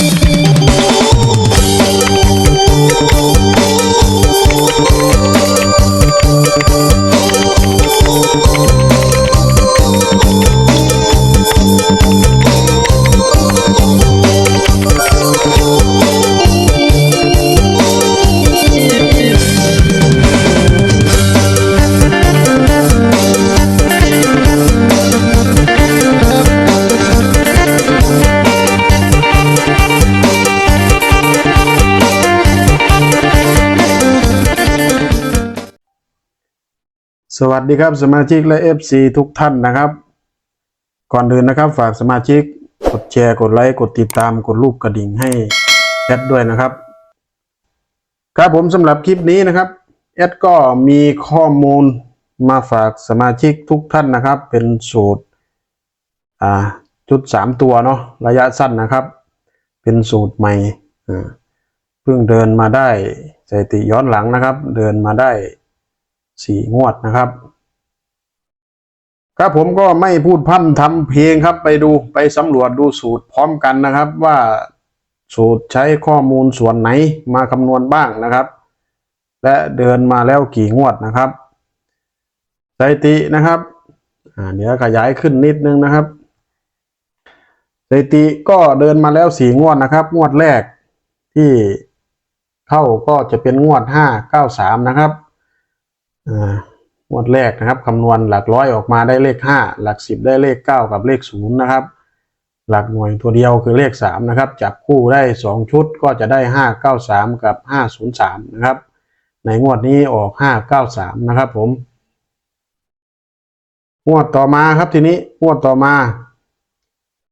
Música สวัสดีครับสมาชิกและ FC ทุกท่านนะครับ ก่อนอื่นนะครับ ฝากสมาชิกกดแชร์กดไลค์กดติดตามกดรูปกระดิ่งให้แอดด้วยนะครับ ครับผมสำหรับคลิปนี้นะครับแอดก็มีข้อมูลมาฝากสมาชิกทุกท่านนะครับ เป็นสูตรอ่าชุดสามตัวเนาะระยะสั้นนะครับ เป็นสูตรใหม่เพิ่งเดินมาได้สถิติย้อนหลังนะครับ เดินมาได้ สี่งวดนะครับ ครับผมก็ไม่พูดพร่ำทำเพลงครับ ไปดูไปสำรวจดูสูตรพร้อมกันนะครับ ว่าสูตรใช้ข้อมูลส่วนไหนมาคำนวณบ้างนะครับ และเดินมาแล้วกี่งวดนะครับสถิตินะครับเดี๋ยวขยายขึ้นนิดนึงนะครับสถิติก็เดินมาแล้วสี่งวดนะครับ งวดแรกที่เข้าก็จะเป็นงวดห้าเก้าสามนะครับ งวดแรกนะครับคำนวณหลักร้อยออกมาได้เลขห้าหลักสิบได้เลขเก้ากับเลขศูนย์นะครับ หลักหน่วยตัวเดียวคือเลขสามนะครับจับคู่ได้สองชุดก็จะได้ห้าเก้าสามกับห้าศูนย์สามนะครับ ในงวดนี้ออกห้าเก้าสามนะครับผมงวดต่อมาครับทีนี้งวดต่อมา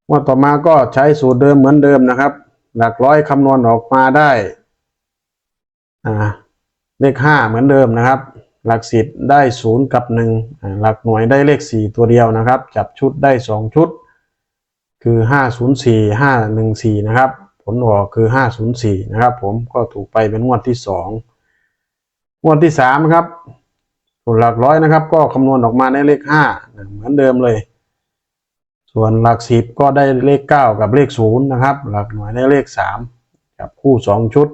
งวดต่อมาก็ใช้สูตรเดิมเหมือนเดิมนะครับ หลักร้อยคำนวณออกมาได้เลขห้าเหมือนเดิมนะครับ หลักสิบได้ศูนย์กับหนึ่งหลักหน่วยได้เลขสี่ตัวเดียวนะครับ จับชุดได้สองชุด คือห้าศูนย์สี่ห้าหนึ่งสี่นะครับ ผลออกคือห้าศูนย์สี่นะครับ ผมก็ถูกไปเป็นงวดที่สองงวดที่สามครับส่วนหลักร้อยนะครับ ก็คำนวณออกมาได้เลขห้าเหมือนเดิมเลย ส่วนหลักสิบก็ได้เลขเก้ากับเลขศูนย์นะครับ หลักหน่วยได้เลขสามจับคู่สองชุด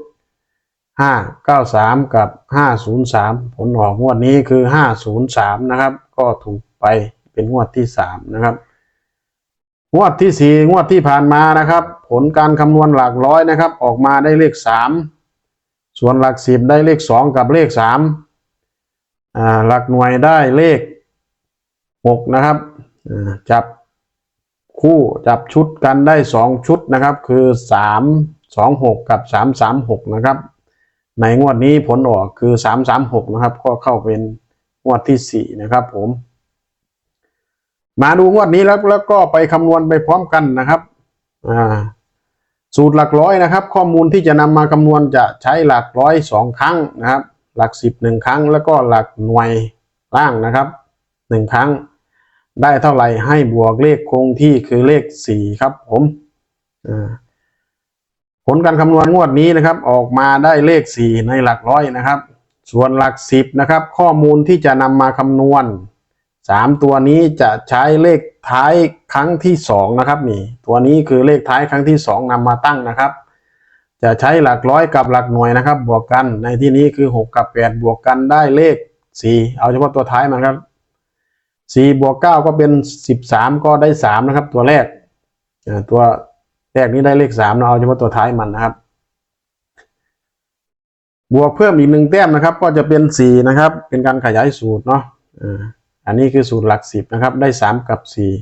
ห้าเก้าสามกับห้าศูนย์สามผลออกงวดนี้คือห้าศูนย์สามนะครับ ก็ถูกไปเป็นงวดที่สามนะครับงวดที่สี่งวดที่ผ่านมานะครับ ผลการคำนวณหลักร้อยนะครับ ออกมาได้เลขสามส่วนหลักสิบได้เลขสองกับเลขสามหลักหน่วยได้เลขหกนะครับจับคู่จับชุดกันได้สองชุดนะครับ คือสามสองหกกับสามสามหกนะครับ ในงวดนี้ผลออกคือสามสามหกนะครับ ก็เข้าเป็นงวดที่สี่นะครับผม มาดูงวดนี้แล้วแล้วก็ไปคำนวณไปพร้อมกันนะครับอ่าสูตรหลักร้อยนะครับ ข้อมูลที่จะนำมาคำนวณจะใช้หลักร้อยสองครั้งนะครับ หลักสิบหนึ่งครั้ง แล้วก็หลักหน่วยล่างนะครับหนึ่งครั้ง ได้เท่าไหร่ให้บวกเลขคงที่คือเลขสี่ครับผมอ่า ผลการคำนวณงวดนี้นะครับ ออกมาได้เลขสี่ในหลักร้อยนะครับ ส่วนหลักสิบนะครับ ข้อมูลที่จะนำมาคำนวณสามตัวนี้จะใช้เลขท้ายครั้งที่สองนะครับนี่ ตัวนี้คือเลขท้ายครั้งที่สองนำมาตั้งนะครับ จะใช้หลักร้อยกับหลักหน่วยนะครับ บวกกันในที่นี้คือหกกับแปดบวกกันได้เลขสี่เอาเฉพาะตัวท้ายมันครับสี่บวกเก้าก็เป็นสิบสามก็ได้สามนะครับ ตัวแรกตัว แรกนี้ได้เลขสามเราเอาเฉพาะตัวท้ายมันนะครับ บวกเพิ่มอีกหนึ่งแต้มนะครับ ก็จะเป็นสี่นะครับ เป็นการขยายสูตรเนาะอันนี้คือสูตรหลักสิบนะครับ ได้สามกับสี่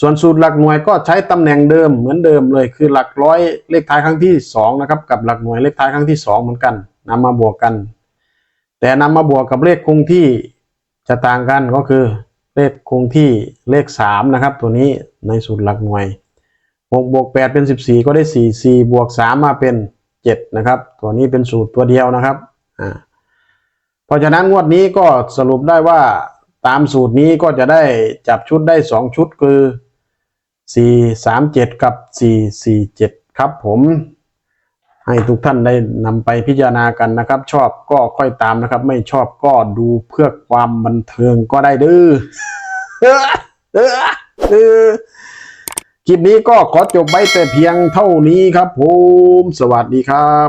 ส่วนสูตรหลักหน่วยก็ใช้ตำแหน่งเดิมเหมือนเดิมเลย คือหลักร้อยเลขท้ายครั้งที่สองนะครับ กับหลักหน่วยเลขท้ายครั้งที่สองเหมือนกันนำมาบวกกัน แต่นำมาบวกกับเลขคงที่จะต่างกันก็คือเลขคงที่เลขสามนะครับ ตัวนี้ในสูตรหลักหน่วย หกบวกแปดเป็นสิบี่ก็ได้สี่สี่บวกสามมาเป็นเจ็ดนะครับ ตัวนี้เป็นสูตรตัวเดียวนะครับอ่าเพราะฉะนั้นงวดนี้ก็สรุปได้ว่าตามสูตรนี้ก็จะได้จับชุดได้สองชุดคือสี่ามเจ็ดกับสี่สี่เจ็ดครับผมให้ทุกท่านได้นำไปพิจารณากันนะครับ ชอบก็ค่อยตามนะครับ ไม่ชอบก็ดูเพื่อความบันเทิงก็ได้เด้อเออเออเออ คลิปนี้ก็ขอจบไว้แต่เพียงเท่านี้ครับผม สวัสดีครับ